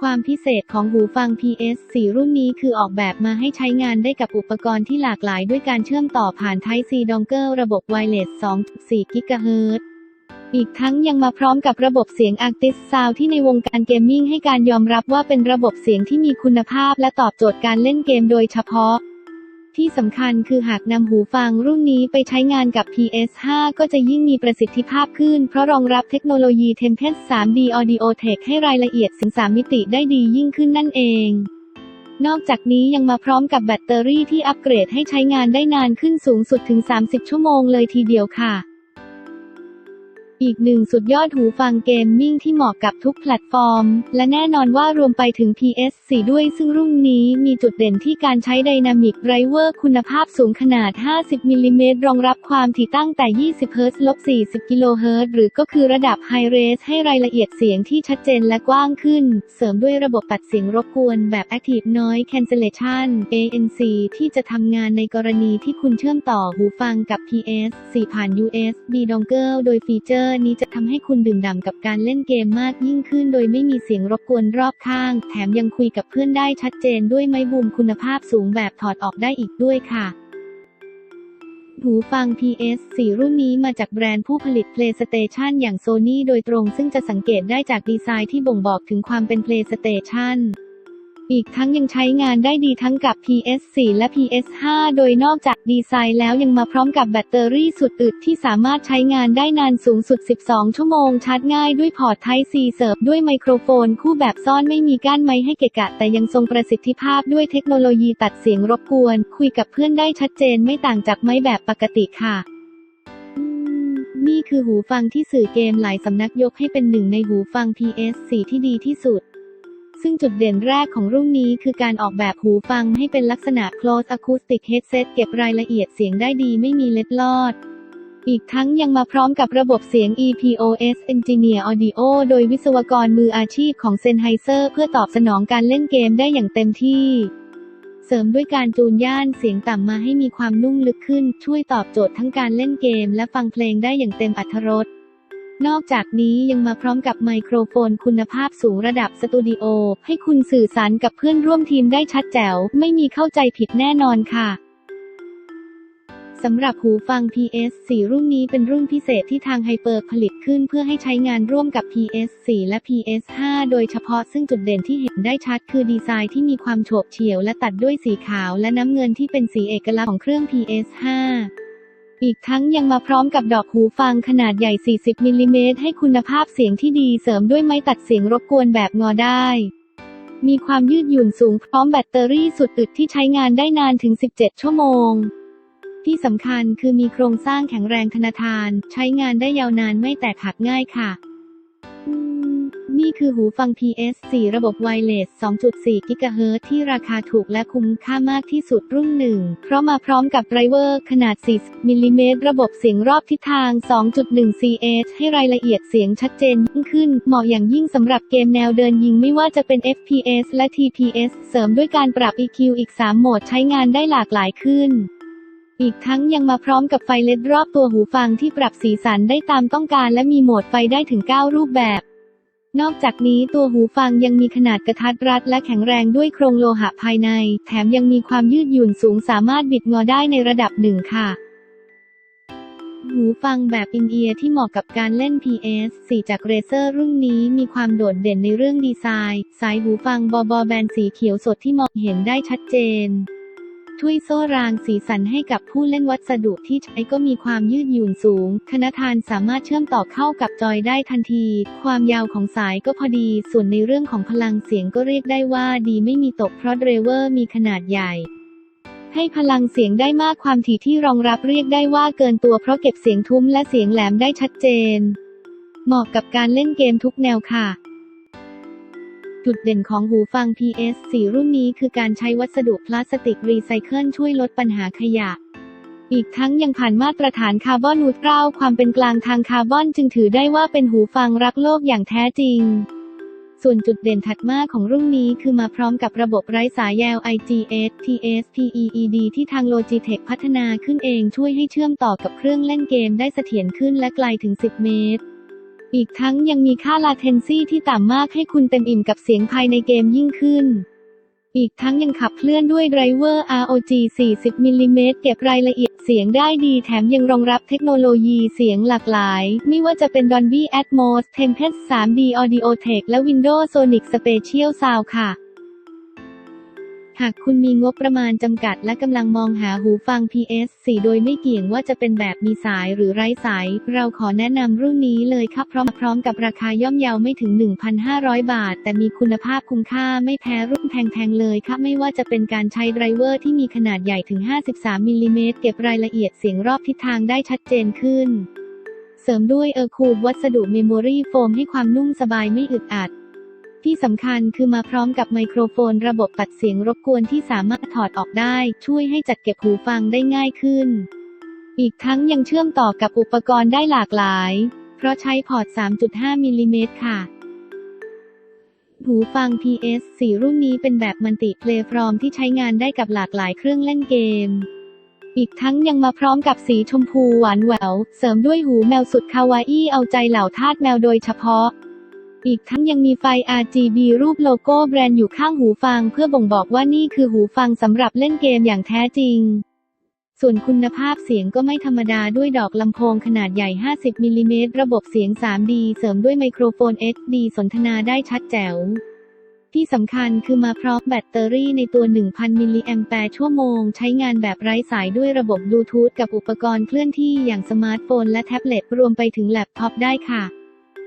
ความพิเศษของหูฟัง PS4 รุ่นนี้คือออกแบบมาให้ใช้งานได้กับอุปกรณ์ที่หลากหลายด้วยการเชื่อมต่อผ่าน Type C Dongle ระบบ Wireless 2.4 GHz อีกทั้งยังมาพร้อมกับระบบเสียง Artist Sound ที่ในวงการเกมมิ่งให้การยอมรับว่าเป็นระบบเสียงที่มีคุณภาพและตอบโจทย์การเล่นเกมโดยเฉพาะ ที่สำคัญคือหากนำหูฟังรุ่นนี้ไปใช้งานกับ PS5 ก็จะยิ่งมีประสิทธิภาพขึ้น เพราะรองรับเทคโนโลยี Tempest 3D Audio Tech ให้รายละเอียดถึง3มิติได้ดียิ่งขึ้นนั่นเอง นอกจากนี้ยังมาพร้อมกับแบตเตอรี่ที่อัปเกรดให้ใช้งานได้นานขึ้นสูงสุดถึง 30 ชั่วโมงเลยทีเดียวค่ะ อีกหนึ่งสุดยอดหูฟังเกมมิ่งที่เหมาะกับทุกแพลตฟอร์ม และแน่นอนว่ารวมไปถึง PS4 ด้วยซึ่งรุ่นนี้มีจุดเด่นที่การใช้ไดนามิกไรเวอร์คุณภาพสูงขนาด 50มิลลิเมตรรองรับความถี่ตั้งแต่ 20 เฮิร์ตซ์ลบ 40 กิโลเฮิร์ตซ์หรือก็คือระดับไฮเรสให้รายละเอียดเสียงที่ชัดเจนและกว้างขึ้น เสริมด้วยระบบตัดเสียงรบกวนแบบ Active Noise Cancellation ANC ที่จะทำงานในกรณีที่คุณเชื่อมต่อหูฟังกับ PS4 ผ่าน USB Dongle โดยฟีเจอร์นี้จะทำให้คุณดื่มด่ำกับการเล่นเกมมากยิ่งขึ้น โดยไม่มีเสียงรบกวนรอบข้าง แถมยังคุยกับเพื่อนได้ชัดเจนด้วยไม้บูมคุณภาพสูงแบบถอดออกได้อีกด้วยค่ะหูฟัง PS4 รุ่นนี้มาจากแบรนด์ผู้ผลิต PlayStation อย่าง Sony โดยตรงซึ่งจะสังเกตได้จากดีไซน์ที่บ่งบอกถึงความเป็น PlayStation อีกทั้งยังใช้งานได้ดีทั้งกับ PS4 และ PS5 โดยนอกจากดีไซน์แล้วยังมาพร้อมกับแบตเตอรี่สุดอึดที่สามารถใช้งานได้นานสูงสุด 12 ชั่วโมง ชาร์จง่ายด้วยพอร์ต Type C เสิร์ฟด้วยไมโครโฟน คู่แบบซ่อนไม่มีก้านไม้ให้เกะกะ แต่ยังทรงประสิทธิภาพด้วยเทคโนโลยีตัดเสียงรบกวน คุยกับเพื่อนได้ชัดเจนไม่ต่างจากไม้แบบปกติค่ะนี่คือหูฟังที่สื่อเกมหลายสำนักยกให้เป็นหนึ่งในหูฟัง PS4 ที่ดีที่สุด ซึ่งจุดเด่นแรกของรุ่นนี้คือการออกแบบหูฟังให้เป็นลักษณะ close acoustic headset เก็บรายละเอียดเสียงได้ดีไม่มีเล็ดลอด อีกทั้งยังมาพร้อมกับระบบเสียง EPOS Engineer Audio โดยวิศวกรมืออาชีพของ Sennheiser เพื่อตอบสนองการเล่นเกมได้อย่างเต็มที่ เสริมด้วยการจูนย่านเสียงต่ำมาให้มีความนุ่มลึกขึ้น ช่วยตอบโจทย์ทั้งการเล่นเกม และฟังเพลงได้อย่างเต็มอรรถรส นอกจากนี้ยังมาพร้อมกับไมโครโฟนคุณภาพสูงระดับสตูดิโอ ให้คุณสื่อสารกับเพื่อนร่วมทีมได้ชัดแจ๋ว ไม่มีเข้าใจผิดแน่นอนค่ะสำหรับหูฟัง PS4 รุ่นนี้เป็นรุ่นพิเศษที่ทางไฮเปอร์ผลิตขึ้นเพื่อให้ใช้งานร่วมกับ PS4 และ PS5 โดยเฉพาะซึ่งจุดเด่นที่เห็นได้ชัดคือดีไซน์ที่มีความโฉบเฉี่ยวและตัดด้วยสีขาวและน้ำเงินที่เป็นสีเอกลักษณ์ของเครื่อง PS5 อีกทั้งยังมาพร้อมกับดอกหูฟังขนาดใหญ่ 40 มิลลิเมตรให้คุณภาพเสียงที่ดีเสริมด้วยไม้ตัดเสียงรบกวนแบบงอได้ มีความยืดหยุ่นสูงพร้อมแบตเตอรี่สุดอึดที่ใช้งานได้นานถึง 17 ชั่วโมง ที่สำคัญคือมีโครงสร้างแข็งแรงธนทาน ใช้งานได้ยาวนานไม่แตกหักง่ายค่ะ นี่คือหูฟัง PS4 ระบบ Wireless 2.4 GHz ที่ราคาถูกและคุ้มค่ามากที่สุดรุ่นหนึ่ง เพราะมาพร้อมกับไดรเวอร์ขนาด 40 มิลลิเมตร ระบบเสียงรอบทิศทาง 2.1 ch ให้รายละเอียดเสียงชัดเจนยิ่งขึ้น เหมาะอย่างยิ่งสำหรับเกมแนวเดินยิงไม่ว่าจะเป็น FPS และ TPS เสริมด้วยการปรับ EQ อีก 3 โหมดใช้งานได้หลากหลายขึ้นอีกทั้งยังมาพร้อมกับไฟเลดรอบตัวหูฟังที่ปรับสีสันได้ตามต้องการและมีโหมดไฟได้ถึง 9 รูปแบบ นอกจากนี้ตัวหูฟังยังมีขนาดกระทัดรัดและแข็งแรงด้วยโครงโลหะภายใน แถมยังมีความยืดหยุ่นสูงสามารถบิดงอได้ในระดับหนึ่งค่ะ หูฟังแบบอินเอียร์ที่เหมาะกับการเล่น PS4 จากเรเซอร์รุ่นนี้มีความโดดเด่นในเรื่องดีไซน์ สายหูฟังบอบอแบนสีเขียวสดที่มองเห็นได้ชัดเจน ถ้วยโซ่รางสีสันให้กับผู้เล่นวัสดุที่ใช้ก็มีความยืดหยุ่นสูงคณทานสามารถเชื่อมต่อเข้ากับจอยได้ทันที ความยาวของสายก็พอดี ส่วนในเรื่องของพลังเสียงก็เรียกได้ว่าดีไม่มีตกเพราะเดรเวอร์มีขนาดใหญ่ให้พลังเสียงได้มากความถี่ที่รองรับเรียกได้ว่าเกินตัวเพราะเก็บเสียงทุ้มและเสียงแหลมได้ชัดเจน เหมาะกับการเล่นเกมทุกแนวค่ะ จุดเด่นของหูฟัง PS4 รุ่นนี้คือการใช้วัสดุพลาสติกรีไซเคิลช่วยลดปัญหาขยะ อีกทั้งยังผ่านมาตรฐานคาร์บอนนูตรัลความเป็นกลางทางคาร์บอนจึงถือได้ว่าเป็นหูฟังรักโลกอย่างแท้จริง ส่วนจุดเด่นถัดมาของรุ่นนี้คือมาพร้อมกับระบบไร้สายแยว IGS TSPEED ที่ทาง Logitech พัฒนาขึ้นเองช่วยให้เชื่อมต่อกับเครื่องเล่นเกมได้เสถียรขึ้นและไกลถึง 10 เมตร อีกทั้งยังมีค่า latency ที่ต่ำมากให้คุณเต็มอิ่มกับเสียงภายในเกมยิ่งขึ้น อีกทั้งยังขับเคลื่อนด้วยไดรเวอร์ ROG 40มิลลิเมตรเก็บรายละเอียดเสียงได้ดีแถมยังรองรับเทคโนโลยีเสียงหลากหลาย ไม่ว่าจะเป็น Dolby Atmos, Tempest 3D Audio Tech และ Windows Sonic Spatial Sound ค่ะ หากคุณมีงบประมาณจำกัดและกำลังมองหาหูฟัง PS4 โดยไม่เกี่ยงว่าจะเป็นแบบมีสายหรือไร้สาย เราขอแนะนำรุ่นนี้เลยครับพร้อมพร้อมกับราคาย่อมเยาไม่ถึง 1,500 บาท แต่มีคุณภาพคุ้มค่าไม่แพ้รุ่นแพงๆเลยครับไม่ว่าจะเป็นการใช้ไดรเวอร์ที่มีขนาดใหญ่ถึง 53มิลลิเมตรเก็บรายละเอียดเสียงรอบทิศทางได้ชัดเจนขึ้น เสริมด้วยเออร์คูลวัสดุเมมโมรี่โฟมให้ความนุ่มสบายไม่อึดอัด ที่สำคัญคือมาพร้อมกับไมโครโฟนระบบตัดเสียงรบกวนที่สามารถถอดออกได้ ช่วยให้จัดเก็บหูฟังได้ง่ายขึ้น อีกทั้งยังเชื่อมต่อกับอุปกรณ์ได้หลากหลาย เพราะใช้พอร์ต 3.5 มิลลิเมตรค่ะ หูฟัง PS4 รุ่นนี้เป็นแบบมัลติเพลย์ฟอร์มที่ใช้งานได้กับหลากหลายเครื่องเล่นเกม อีกทั้งยังมาพร้อมกับสีชมพูหวานแหวว เสริมด้วยหูแมวสุดคาวาอี้เอาใจเหล่าทาสแมวโดยเฉพาะ อีกทั้งยังมีไฟ RGB รูปโลโก้แบรนด์อยู่ข้างหูฟัง เพื่อบ่งบอกว่านี่คือหูฟังสำหรับเล่นเกมอย่างแท้จริง ส่วนคุณภาพเสียงก็ไม่ธรรมดาด้วยดอกลำโพงขนาดใหญ่ 50 มิลลิเมตร ระบบเสียง 3D เสริมด้วยไมโครโฟน SD สนทนาได้ชัดแจ๋ว ที่สำคัญคือมาพร้อมแบตเตอรี่ในตัว 1,000 มิลลิแอมแปร์ชั่วโมง ใช้งานแบบไร้สายด้วยระบบบลูทูธกับอุปกรณ์เคลื่อนที่อย่างสมาร์ทโฟนและแท็บเล็ตรวมไปถึงแล็ปท็อปได้ค่ะ